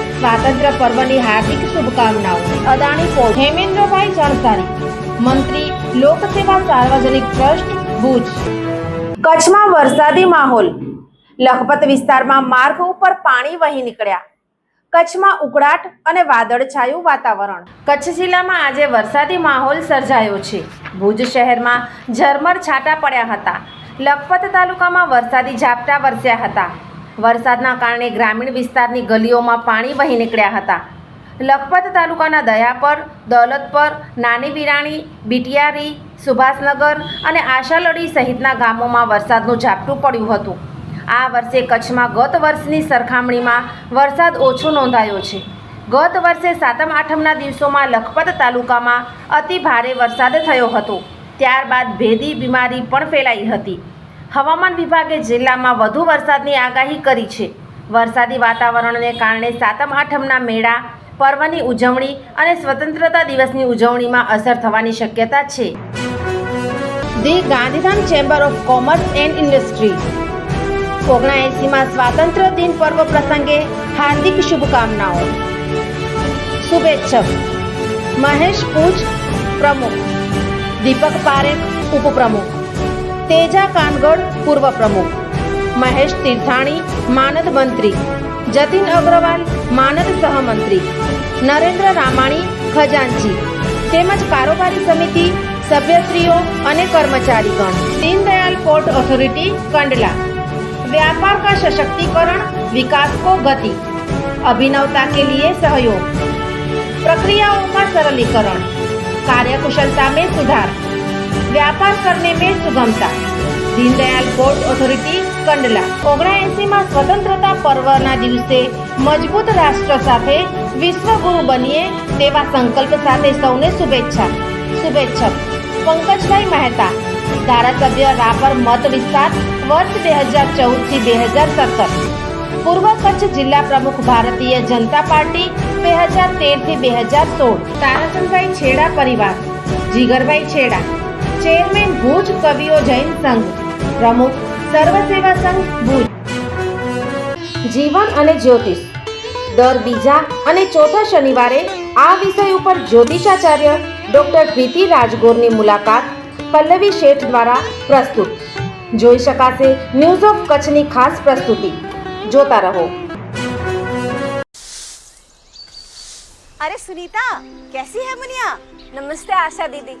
સ્વાતંત્ર્ય પર્વની હાર્દિક શુભકામનાઓ. અદાણી પોર્ટ હેમેન્દ્રભાઈ ચણસારી મંત્રી, લોકસેવા સાર્વજનિક ટ્રસ્ટ, ભુજ. કચ્છમાં વરસાદી માહોલ. લખપત વિસ્તારમાં માર્ગ ઉપર પાણી વહી નીકળ્યા. કચ્છમાં ઉકળાટ અને વાદળછાયું વાતાવરણ. કચ્છ જિલ્લામાં આજે વરસાદી માહોલ સર્જાયો છે. ભુજ શહેરમાં ઝરમર છાંટા પડ્યા હતા. લખપત તાલુકામાં વરસાદી ઝાપટા વરસ્યા હતા. વરસાદના કારણે ગ્રામીણ વિસ્તારની ગલીઓમાં પાણી વહી નીકળ્યા હતા. લખપત તાલુકાના દયાપર, દૌલતપર નાની વિરાણી બિટિયારી, સુભાષનગર અને આશાલડી સહિતના ગામોમાં વરસાદનું ઝાપટું પડ્યું હતું. આ વર્ષે કચ્છમાં ગત વર્ષની સરખામણીમાં વરસાદ ઓછો નોંધાયો છે. ગત વર્ષે સાતમ આઠમના દિવસોમાં લખપત તાલુકામાં અતિ ભારે વરસાદ થયો હતો. ત્યારબાદ ભેદી બીમારી પણ ફેલાઈ હતી. હવામાન વિભાગે જિલ્લામાં વધુ વરસાદની આગાહી કરી છે. વરસાદી વાતાવરણને કારણે સાતમ આઠમના મેળા, પર્વની ઉજવણી અને સ્વતંત્રતા દિવસની ઉજવણીમાં અસર થવાની શક્યતા છે. The Gandhidham chamber of commerce and industry. ઓગણએંસીમાં સ્વાતંત્ર્ય દિન પર્વ પ્રસંગે હાર્દિક શુભકામનાઓ. શુભેચ્છક. મહેશ પૂજ પ્રમુખ. દીપક પારેખ, ઉપપ્રમુખ. તેજા કાનગડ પૂર્વ પ્રમુખ મહેશ તીર્થાણી માનદ મંત્રી જતીન અગ્રવાલ માનદ સહમંત્રી નરેન્દ્ર રામાણી ખજાનચી તેમજ કારોબારી સમિતિ સભ્યશ્રીઓ અને કર્મચારીગણ દીનદયાલ પોર્ટ ઓથોરિટી કંડલા व्यापार का सशक्तिकरण विकास को गति अभिनवता के लिए सहयोग प्रक्रियाओं का सरलीकरण कार्यकुशलता में सुधार વ્યાપાર કરને મેં સુગમતા. Deendayal port authority, Kandla. ઓગણા માં સ્વતંત્રતા પર્વના દિવસે મજબૂત રાષ્ટ્ર સાથે વિશ્વગુરુ બનીએ તેવા સંકલ્પ સાથે સૌને શુભેચ્છા. શુભેચ્છક. પંકજભાઈ મહેતા, ધારાસભ્ય રાપર મત વિસ્તાર, વર્ષ બે હજાર ચૌદથી બે હજાર સત્તર. પૂર્વ કચ્છ જિલ્લા પ્રમુખ ભારતીય જનતા પાર્ટી, બે હજાર તેરથી બે હજાર સોળ. તારાચંદભાઈ છેડા પરિવાર. જીગરભાઈ છેડા. ચેરમેન ભુજ કવિઓ જૈન સંઘ, પ્રમુખ સર્વસેવા સંઘ ભુજ. જીવન અને જ્યોતિષ. દર બીજા અને ચોથા શનિવારે આ વિષય ઉપર જ્યોતિષાચાર્ય ડોક્ટર પ્રીતિ રાજગોરની મુલાકાત પલ્લવી શેઠ દ્વારા પ્રસ્તુત. જોઈ શકાશે ન્યૂઝ ઓફ કચ્છની ખાસ પ્રસ્તુતિ. જોતા રહો. અરે સુનીતા, કેસી હે મુનિયા? નમસ્તે આશા દીદી.